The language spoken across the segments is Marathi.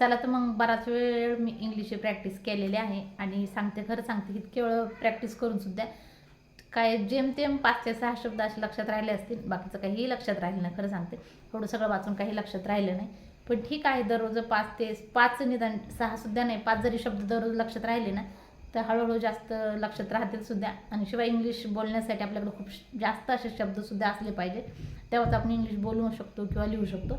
चला तर मग बराच वेळ मी इंग्लिशची प्रॅक्टिस केलेली आहे आणि सांगते खरं सांगते इतके वेळ प्रॅक्टिस करून सुद्धा काय जेमतेम पाच ते सहा शब्द असे लक्षात राहिले असतील बाकीचं काहीही लक्षात राहिलं नाही खरं सांगते. थोडं सगळं वाचून काही लक्षात राहिलं नाही. पण ठीक आहे दररोज पाच ते पाच निदान सहा सुद्धा नाही पाच जरी शब्द दररोज लक्षात राहिले ना तर हळूहळू जास्त लक्षात राहतील सुद्धा. आणि शिवाय इंग्लिश बोलण्यासाठी आपल्याकडे खूप श- जास्त असे शब्दसुद्धा असले पाहिजे. तेव्हाच आपण इंग्लिश बोलू शकतो किंवा लिहू शकतो.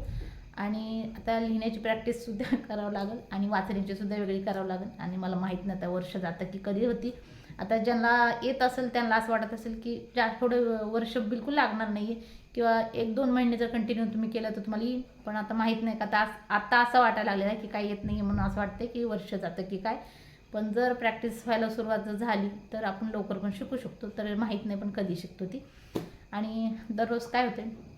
आणि आता लिहिण्याची प्रॅक्टिससुद्धा करावं लागेल आणि वाचण्याचीसुद्धा वेगळी करावं लागेल. आणि मला माहीत नाही आता वर्ष जातं की कधी होती. आता ज्यांना येत असेल त्यांना असं वाटत असेल की जा थोडं वर्ष बिलकुल लागणार नाही आहे किंवा एक दोन महिने जर कंटिन्यू तुम्ही केलं तर तुम्हाला येईल. पण आता माहीत नाही का आता आता असं वाटायला लागलेलं आहे की काय येत नाही म्हणून असं वाटतं की वर्ष जातं की काय. पण जर प्रॅक्टिस व्हायला सुरुवात जर झाली तर आपण लवकर पण शिकू शकतो. तर माहीत नाही पण कधी शिकतो ती. आणि दररोज काय होते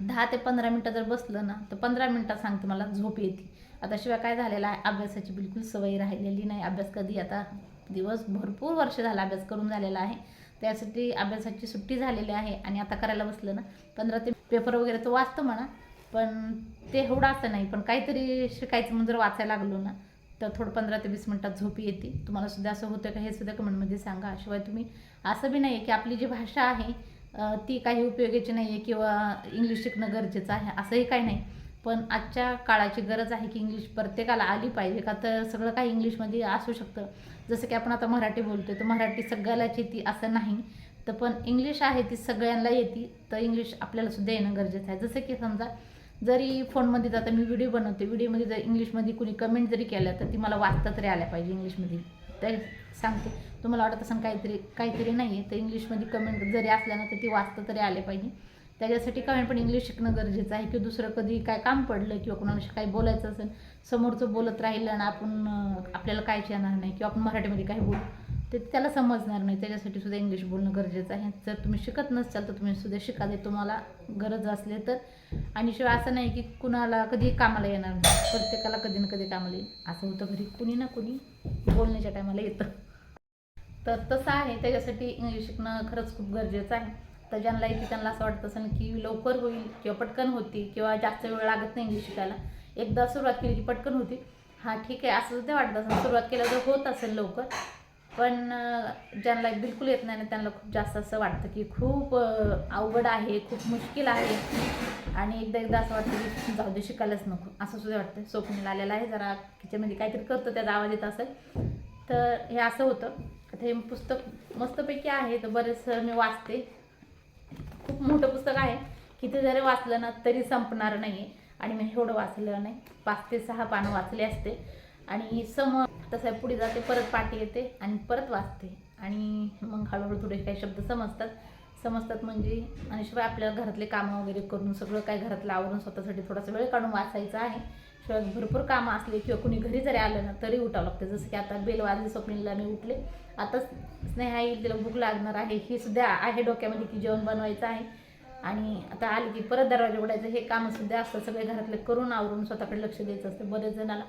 दहा ते पंधरा मिनटं जर बसलं ना तर पंधरा मिनटात सांगते मला झोप येते. आता शिवाय काय झालेलं आहे अभ्यासाची बिलकुल सवय राहिलेली नाही. अभ्यास कधी आता दिवस भरपूर वर्ष झाला अभ्यास करून झालेला आहे. त्यासाठी अभ्यासाची सुट्टी झालेली आहे आणि आता करायला बसलं ना पंधरा ते पेपर वगैरे तर वाचतो म्हणा पण ते एवढं असं नाही. पण काहीतरी शिकायचं म्हणून जर वाचायला लागलो ना तर थोडं पंधरा ते वीस मिनटात झोप येते. तुम्हाला सुद्धा असं होतं का हे सुद्धा कमेंटमध्ये सांगा. शिवाय तुम्ही असं बी नाही आहे की आपली जी भाषा आहे ती काही उपयोगाची नाही आहे किंवा इंग्लिश शिकणं गरजेचं आहे असंही काही नाही. पण आजच्या काळाची गरज आहे की इंग्लिश प्रत्येकाला आली पाहिजे का तर सगळं काही इंग्लिशमध्ये असू शकतं. जसं की आपण आता मराठी बोलतो तर मराठी सगळ्यालाच येते असं नाही. तर पण इंग्लिश आहे ती सगळ्यांना येते तर इंग्लिश आपल्याला सुद्धा येणं गरजेचं आहे. जसं की समजा जरी फोनमध्ये जाता मी व्हिडिओ बनवते व्हिडिओमध्ये जर इंग्लिशमध्ये कुणी कमेंट जरी केलं तर ती मला वाचता तरी आल्या पाहिजे इंग्लिशमध्ये तर सांगते. तुम्हाला वाटत असेल काहीतरी काहीतरी नाही आहे तर इंग्लिशमध्ये कमेंट जरी असल्या ना तर ती वाचता तरी आले पाहिजे. त्याच्यासाठी कमेंट पण इंग्लिश शिकणं गरजेचं आहे किंवा दुसरं कधी काय काम पडलं किंवा कोणाला काही बोलायचं असेल समोरचं बोलत राहिलं ना आपण आपल्याला कायच येणार नाही किंवा आपण मराठीमध्ये काही बोलू ते त्याला समजणार नाही. त्याच्यासाठी सुद्धा इंग्लिश बोलणं गरजेचं आहे. जर तुम्ही शिकत नसाल तर तुम्ही सुद्धा शिकाले तुम्हाला गरज असले तर. आणि शिवाय असं नाही की कुणाला कधी कामाला येणार नाही. प्रत्येकाला कधी ना कधी कामाला येईल. असं होतं घरी. कुणी ना कुणी बोलण्याच्या टायमाला येतं. तर तसं आहे. त्याच्यासाठी इंग्लिश शिकणं खरंच खूप गरजेचं आहे. तर ज्यांना की त्यांना असं वाटत असेल की लवकर होईल किंवा पटकन होती किंवा जास्त वेळ लागत नाही इंग्लिश शिकायला एकदा सुरुवात केली की पटकन होती. हां ठीक आहे असं सुद्धा वाटत असेल. सुरुवात तर होत असेल लवकर. पण ज्यांना बिलकुल येत नाही ना त्यांना खूप जास्त असं वाटतं की खूप अवघड आहे खूप मुश्किल आहे. आणि एकदा एकदा असं वाटतं की जाऊ दे शिकायलाच नको. असं सुद्धा वाटतं स्वप्नीला आलेलं आहे जरा किचनमध्ये काहीतरी करतो त्याचा आवाज येत असेल. तर हे असं होतं. आता हे पुस्तक मस्तपैकी आहे तर बरेच मी वाचते. खूप मोठं पुस्तक आहे. किती जरी वाचलं ना तरी संपणार नाही आहे आणि मी एवढं वाचलं नाही. पाच ते सहा पानं वाचले असते. आणि सम तसं पुढे जाते परत पाठी येते आणि परत वाचते. आणि मग हळूहळू थोडे काही शब्द समजतात. समजतात म्हणजे आणि शिवाय आपल्याला घरातले कामं वगैरे करून सगळं काही घरातलं आवरून स्वतःसाठी थोडासा वेळ काढून वाचायचा आहे. शिवाय भरपूर कामं असले किंवा कुणी घरी जरी आलं ना तरी उठावं लागतं. जसं की आता बेल वाजली स्वप्नीला मी उठले. आता स्नेहा येईल तिला भूक लागणार आहे. ही सुद्धा आहे डोक्यामध्ये की जेवण बनवायचं आहे. आणि आता आली की परत दरवाजा उघडायचं हे कामं सुद्धा असतं सगळे घरातले करून आवरून स्वतःकडे लक्ष द्यायचं असतं. बरेच जणाला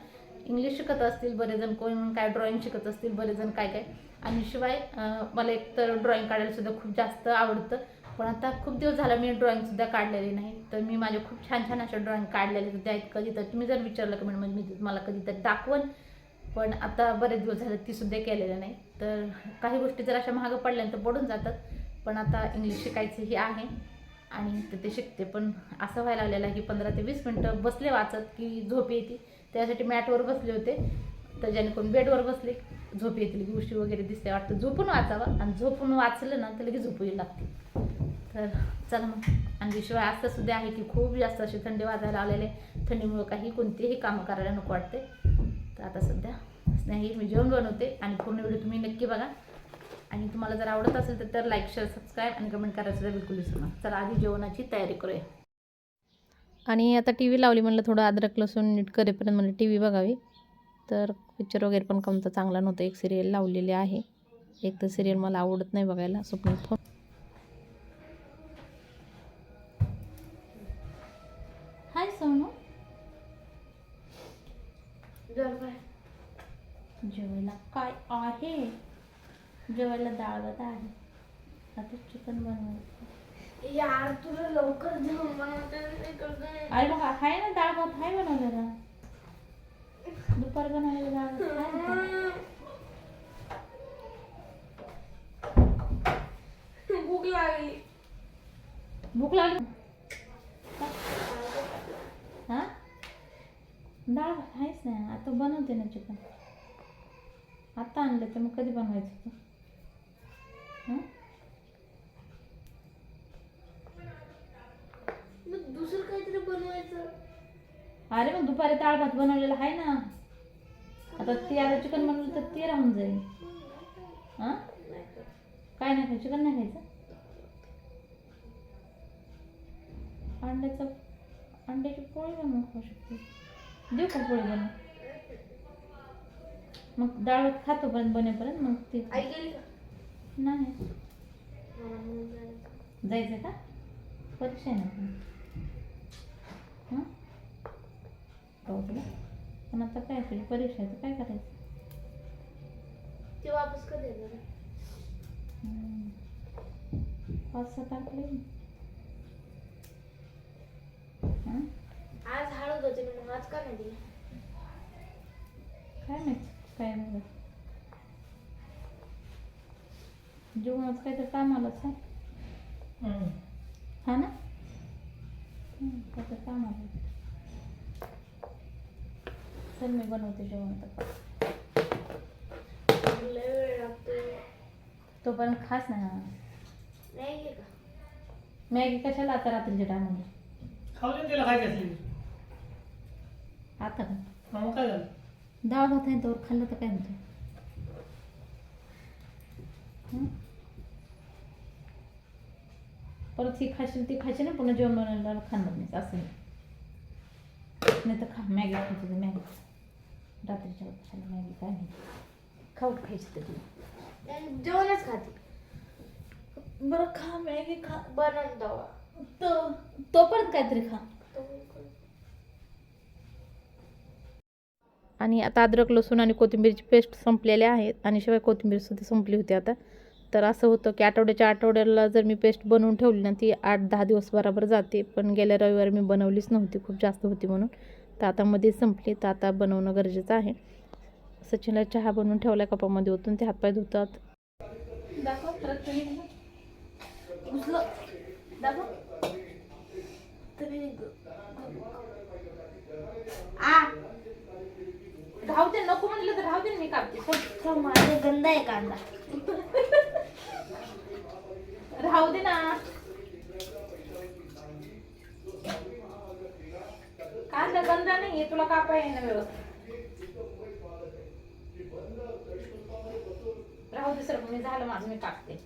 इंग्लिश शिकत असतील बरेच जण कोण काय ड्रॉइंग शिकत असतील बरेच जण काय काय. आणि शिवाय मला एक तर ड्रॉईंग काढायला सुद्धा खूप जास्त आवडतं. पण आता खूप दिवस झाला मी ड्रॉईंगसुद्धा काढलेली नाही. तर मी माझ्या खूप छान छान अशा ड्रॉईंग काढलेले सुद्धा आहेत कधी तर तुम्ही जर विचारलं कमेंटमध्ये मी मला कधी तर दाखवण पण आता बरेच दिवस झाले ती सुद्धा केलेलं नाही. तर काही गोष्टी जर अशा महाग पडल्या तर पडून जातात. पण आता इंग्लिश शिकायचं ही आहे. आणि ते ते शिकते. पण असं व्हायला लागलेलं आहे की पंधरा ते वीस मिनटं बसले वाचत की झोप येते. त्यासाठी मॅटवर बसले होते. तर जेणेकरून बेडवर बसले झोप येतील की उशी वगैरे दिसते. वाटतं झोपून वाचावं. आणि झोपून वाचलं ना तर लगेच झोप येऊ लागते. तर चला मग. आणि शिवाय असं सुद्धा आहे की खूप जास्त अशी थंडी वाजायला आलेले थंडीमुळं काही कोणतेही कामं करायला नको वाटते. तर आता सध्या स्नेही मी जेवण बनवते. आणि पूर्ण व्हिडिओ तुम्ही नक्की बघा. आणि तुम्हाला जर आवडत असेल तर तर लाईक शेअर सबस्क्राईब आणि कमेंट करायचं तर बिलकुल विसरू नका. चला आधी जेवणाची तयारी करूया. आणि आता टी व्ही लावली म्हणलं थोडं अद्रक लसूण नीट करेपर्यंत म्हणलं टी व्ही बघावी. तर पिक्चर वगैरे पण कोणता चांगला नव्हता. एक सिरियल लावलेली आहे. एक तर सिरियल मला आवडत नाही बघायला स्वप्न फोन हाय सोनू. जेवायला काय? जेवायला डाळ भात आहे. आता चिकन बनवायचं यार तुला लवकर जेवण बनवता नाही करत आहे. अरे बघा आहे ना डाळ भात? आहे बनवलेला? दुपार बनवलेलं डाळ. भूक लागली. भूक लागली? हा? डाळ भात आहेच ना आता बनवते ना चिकन आता आणलं तर मग कधी बनवायचं होतं हां मग दुसरं काहीतरी बनवायचं अरे मग दुपारी डाळ भात बनवलेला आहे ना. आता ते आता चिकन बनवलं तर ते राहून जाईल. हां काय नाही खायचं चिकन नाही खायचं? अंड्याचं अंड्याची पोळी बनवून खाऊ शकते. देऊ का पोळी बनवून? मग डाळ भात खातो पर्यंत बनेपर्यंत मग ते नाही. जायचं. का? परीक्षा आहे ना. पण. हं? हो तुला पण आता काय तुझी परीक्षा आहे तर काय करायचं ते वापस कधी. पाच सहा तारखेला येईन. हं? आज हळद होते मग आज का नाही दिली काय माहीत काय नाही जेवणाचं काहीतरी काम आलं सर हा ना हं, काहीतरी काम आलं चल मी बनवते जेवण वेळ लागतो तोपर्यंत खास ना नाही घे का? मॅगी कशाला आता रात्रीच्या टायमाला? खाऊ दे ना तिला खायची असली आता का? हा, मग काय झालं? डाळ आहे तर खाल्लं तर काय होतं? हं? परत ही खाशील ती खाशी ना पुन्हा जेवण बनवल्यावर खाणार नाही असं नाही. नाही तर खा मॅगी खायची तर मॅगी. रात्रीच्या कशाला मॅगी काय नाही. खाऊ खायची तर तुला जेवणच खाते. बरं खा मॅगी खा. बनवून दवा. तो तोपर्यंत काहीतरी खा. आणि आता अद्रक लसूण आणि कोथिंबीरची पेस्ट संपलेल्या आहेत आणि शिवाय कोथिंबीर सुद्धा संपली होती आता. तर असं होतं की आठवड्याच्या आठवड्याला जर मी पेस्ट बनवून ठेवली ना ती आठ दहा दिवस बरोबर जाते. पण गेल्या रविवारी मी बनवलीच नव्हती खूप जास्त होती म्हणून. तर आता मध्ये संपली. तर आता बनवणं गरजेचं आहे. सचिनला चहा बनवून ठेवला कपामध्ये ओतून ते हातपाय धुतात. दे नको म्हणलं तर राहू दे ना, मी कापते. माझा गंदा आहे कांदा. राहू दे ना. कांदा गंदा नाहीये तुला कापाय आहे ना व्यवस्थित? राहू झालं माझं मी कापते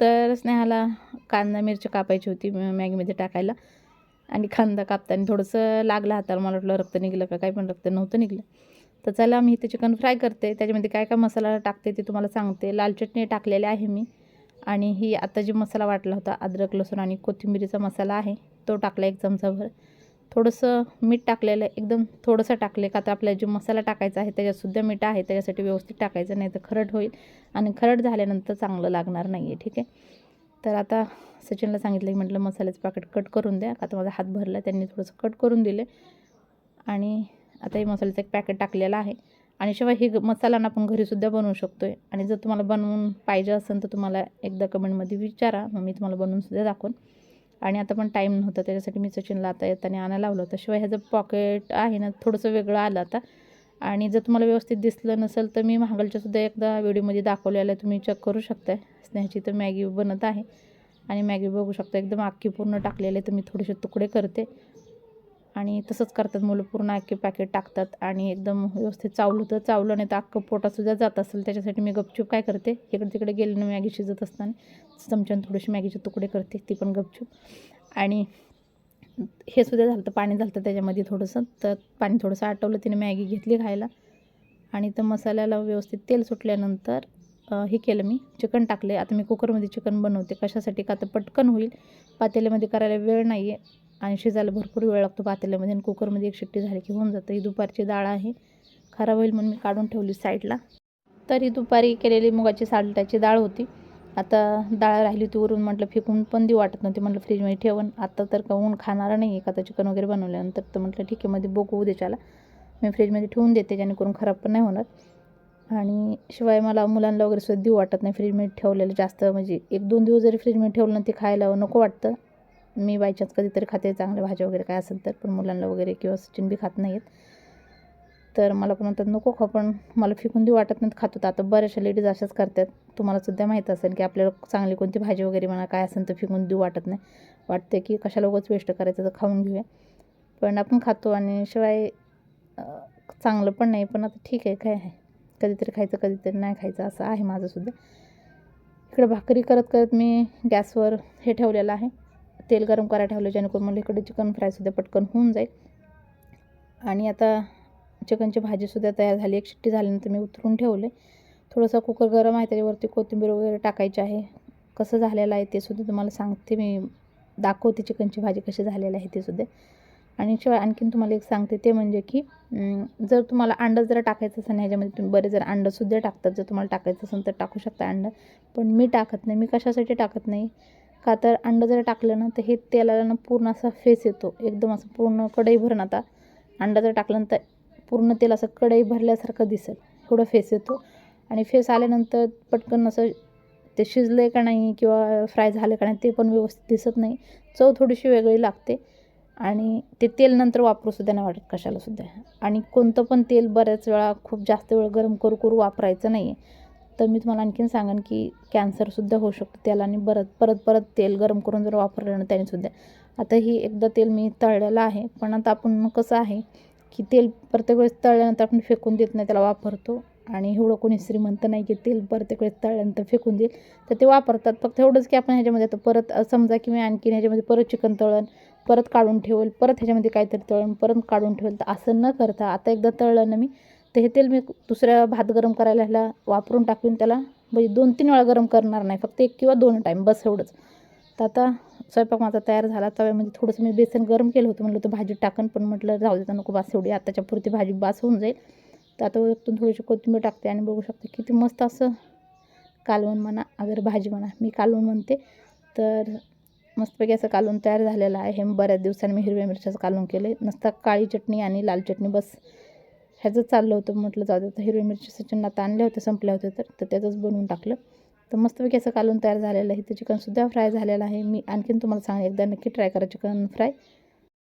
तर स्नेहाला कांदा मिरची कापायची होती मॅगीमध्ये टाकायला. आणि कांदा कापताना थोडंसं लागलं हाताला मला वाटलं रक्त निघलं का काय पण रक्त नव्हतं निघलं. तर चला मी इथे चिकन फ्राय करते. त्याच्यामध्ये काय काय मसाला टाकते ते तुम्हाला सांगते. लाल चटणी टाकलेली आहे मी. आणि ही आता जी मसाला वाटला होता अद्रक लसूण आणि कोथिंबिरीचा मसाला आहे तो टाकला एक चमचाभर. थोडंसं मीठ टाकलेलं आहे एकदम थोडंसं टाकले का तर आपल्याला जे मसाला टाकायचा आहे त्याच्यातसुद्धा मीठ आहे त्याच्यासाठी व्यवस्थित टाकायचं नाही तर खरट होईल आणि खरट झाल्यानंतर चांगलं लागणार नाही आहे ठीक आहे? तर आता सचिनला सांगितलं की म्हटलं मसाल्याचं पाकिट कट करून द्या का तर माझा हात भरला त्यांनी थोडंसं कट करून दिले. आणि आता हे मसाल्याचं एक पॅकेट टाकलेलं आहे. आणि शिवाय हे ग- मसाला आपण घरीसुद्धा बनवू शकतो आहे आणि जर तुम्हाला बनवून पाहिजे असेल तर तुम्हाला एकदा कमेंटमध्ये विचारा मग मी तुम्हाला बनवूनसुद्धा दाखवून. आणि आता पण टाईम नव्हता त्याच्यासाठी मी सचिनला आता येताना आणायला लावलं होतं. शिवाय ह्याचं पॉकेट आहे ना थोडंसं वेगळं आलं आता. आणि जर तुम्हाला व्यवस्थित दिसलं नसेल तर मी महागलच्यासुद्धा एकदा व्हिडिओमध्ये दाखवलेलं आहे तुम्ही चेक करू शकताय. स्नेहाची तर मॅगी बनत आहे. आणि मॅगी बघू शकता एकदम अख्खी पूर्ण टाकलेले आहे तर मी थोडेसे तुकडे करते. आणि तसंच करतात मुलं पूर्ण अख्खे पॅकेट टाकतात आणि एकदम व्यवस्थित चावलं तर चावलं नाही तर अख्खं पोटातसुद्धा जात असेल. त्याच्यासाठी मी गपचूप काय करते इकडे तिकडे गेले मॅगी शिजत असताना चमच्यानं थोडीशी मॅगीचे तुकडे करते ती पण गपचूप. आणि हे सुद्धा झालं तर पाणी झालं त्याच्यामध्ये थोडंसं तर पाणी थोडंसं आटवलं तिने मॅगी घेतली खायला. आणि तर मसाल्याला व्यवस्थित तेल सुटल्यानंतर हे केलं मी चिकन टाकले आता मी कुकरमध्ये चिकन बनवते कशासाठी? का तर पटकन होईल. पातेल्यामध्ये करायला वेळ नाही आहे आणि शिजायला भरपूर वेळ लागतो पातेल्यामध्ये आणि कुकरमध्ये एक शिट्टी झाली की होऊन जातं. ही दुपारची डाळ आहे. खराब होईल म्हणून मी काढून ठेवली साईडला. तर ही दुपारी केलेली मुगाची सालटाची डाळ होती. आता डाळ राहिली होती वरून म्हटलं फेकून पण देऊ वाटत नव्हती. म्हटलं फ्रीजमध्ये ठेवून. आता तर का ऊन खाणार नाही आहे. का आता चिकन वगैरे बनवल्यानंतर तर म्हटलं ठीक आहे मध्ये बघू उद्याच्याला मी फ्रीजमध्ये ठेवून देते जेणेकरून खराब पण नाही होणार. आणि शिवाय मला मुलांना वगैरे सुद्धा देऊ वाटत नाही. फ्रीजमध्ये ठेवलेलं जास्त म्हणजे एक दोन दिवस जरी फ्रीजमध्ये ठेवलं ना ते खायला नको वाटतं. मी बाय चान्स कधीतरी खाते चांगल्या भाज्या वगैरे काय असेल तर पण मुलांना वगैरे किंवा सचिन बी खात नाहीत तर मला पण म्हणतात नको खा पण मला फेकून देऊ वाटत नाही खात. होतं आता बऱ्याचशा लेडीज अशाच करतात. तुम्हाला सुद्धा माहीत असेल की आपल्याला चांगली कोणती भाजी वगैरे म्हणा काय असेल तर फेकून देऊ वाटत नाही. वाटते की कशाला उगाच वेस्ट करायचं तर खाऊन घेऊया. पण आपण खातो आणि शिवाय चांगलं पण नाही पण आता ठीक आहे काय आहे? कधीतरी खायचं कधीतरी नाही खायचं असं आहे माझंसुद्धा इकडे भाकरी करत करत मी गॅसवर हे ठेवलेलं आहे. तेल गरम करायला ठेवलं जेणेकरून मला इकडे चिकन फ्रायसुद्धा पटकन होऊन जाईल. आणि आता चिकनची भाजीसुद्धा तयार झाली एक शिट्टी झाल्यानंतर मी उतरून ठेवले. थोडंसं कुकर गरम आहे त्याच्यावरती कोथिंबीर वगैरे टाकायची आहे. कसं झालेलं आहे ते सुद्धा तुम्हाला सांगते मी दाखवते चिकनची भाजी कशी झालेली आहे ते सुद्धा. आणि शिवाय आणखीन तुम्हाला एक सांगते ते म्हणजे की जर तुम्हाला अंडं जर टाकायचं असेल ह्याच्यामध्ये तुम्ही बरे जर अंडंसुद्धा टाकतात जर तुम्हाला टाकायचं असेल तर टाकू शकता अंडं. पण मी टाकत नाही मी कशासाठी टाकत नाही? का तर अंडं जर टाकलं ना तर हे तेलाला ना पूर्ण असा फेस येतो. एकदम असं पूर्ण कढई भरणं आता. अंडा जर टाकलं तर पूर्ण तेल असं कढई भरल्यासारखं दिसेल. एवढं फेस येतो. आणि फेस आल्यानंतर पटकन असं ते शिजले का नाही किंवा फ्राय झाले का नाही ते पण व्यवस्थित दिसत नाही. चव थोडीशी वेगळी लागते. आणि ते तेल नंतर वापरूसुद्धा नाही वाटत कशालासुद्धा आणि कोणतं पण तेल बऱ्याच वेळा खूप जास्त वेळ गरम करू करू वापरायचं नाही आहे तर मी तुम्हाला आणखीन सांगेन की कॅन्सरसुद्धा होऊ शकतो तेलाने आणि परत परत तेल गरम करून जर वापरलं ना त्यानेसुद्धा आता ही एकदा तेल मी तळलेलं आहे पण आता आपण कसं आहे की तेल प्रत्येक वेळेस तळल्यानंतर आपण फेकून देत नाही त्याला वापरतो. आणि एवढं कोणी श्रीमंत नाही की तेल प्रत्येक वेळेस तळल्यानंतर फेकून देईल. तर ते वापरतात. फक्त एवढंच की आपण ह्याच्यामध्ये आता परत समजा की मी आणखीन ह्याच्यामध्ये परत चिकन तळण परत काढून ठेवेल परत ह्याच्यामध्ये काहीतरी तळण परत काढून ठेवेल तर असं न करता आता एकदा तळलं ना मी तर हे तेल मी दुसऱ्या भात गरम करायला ह्याला वापरून टाकून त्याला म्हणजे दोन तीन वेळा गरम करणार नाही फक्त एक किंवा दोन टाईम बस एवढंच. तर आता स्वयंपाक माझा तयार झाला तव्यामध्ये म्हणजे थोडंसं मी बेसन गरम केलं होतं म्हटलं तर भाजी टाकन पण म्हटलं जाऊ देता नको बास एवढी आताच्या पुरती भाजी बास होऊन जाईल. तर आता वरतून थोडीशी कोथिंबीर टाकते आणि बघू शकते किती मस्त असं कालवण म्हणा अगर भाजी म्हणा मी कालवण म्हणते. तर मस्तपैकी असं कालवण तयार झालेलं आहे. हे बऱ्याच दिवसांनी मी हिरव्या मिरच्याचं कालवण केलं आहे नसता काळी चटणी आणि लाल चटणी बस. ह्याचं चाललं होतं म्हटलं जाऊ दे तर हिरव्या मिरच्या चटणी आता आणल्या होत्या संपल्या होत्या तर तर त्याचंच बनवून टाकलं. तर मस्तपैकी असं कालून तयार झालेलं आहे ते चिकनसुद्धा फ्राय झालेलं आहे. मी आणखीन तुम्हाला सांग एकदा नक्की ट्राय करा चिकन फ्राय.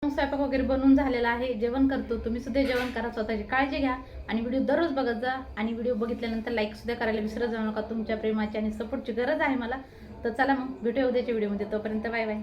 स्वयंपाक वगैरे बनवून झालेला आहे जेवण करतो तुम्ही सुद्धा जेवण करा स्वतःची काळजी घ्या. आणि व्हिडिओ दररोज बघत जा आणि व्हिडिओ बघितल्यानंतर लाईक सुद्धा करायला विसरत जाऊ नका तुमच्या प्रेमाची आणि सपोर्टची गरज आहे मला. तर चला मग भेटूया उद्याच्या व्हिडिओमध्ये तोपर्यंत बाय बाय